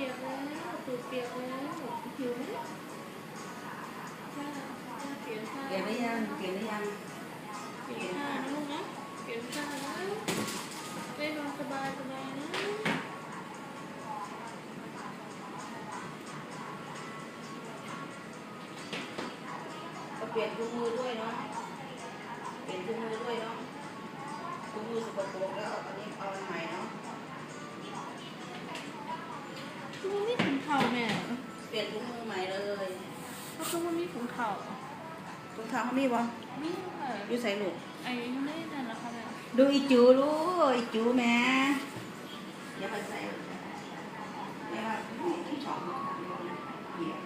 ปียกแล้วตูดเปียกแล้วหิวไหมจ้าจ้าเปลี่ยนผ้าเปลี่ยนหรือยังเปลี่ยนหรือยังเปลี่ยนผ้านะลูกนะเปลี่ยนผ้านะได้นอนสบายสบายนะก็เปลี่ยนถุงมือด้วยเนาะเปลี่ยนถุงมือด้วยเนาะถุงมือสกปรกแล้ว เปลี่ยนถุงมือใหม่เลยเพราะคือมันไม่ถุงเท้าถุงเท้าเขามีบ่นี่ค่ะอยู่ใส่ลูกไอ้ไม่ได้นั่นนะคะแม่ดูอีจูรู้อีจูแม่อย่าไปใส่แม่ว่าสองสามโลนะเดี๋ยว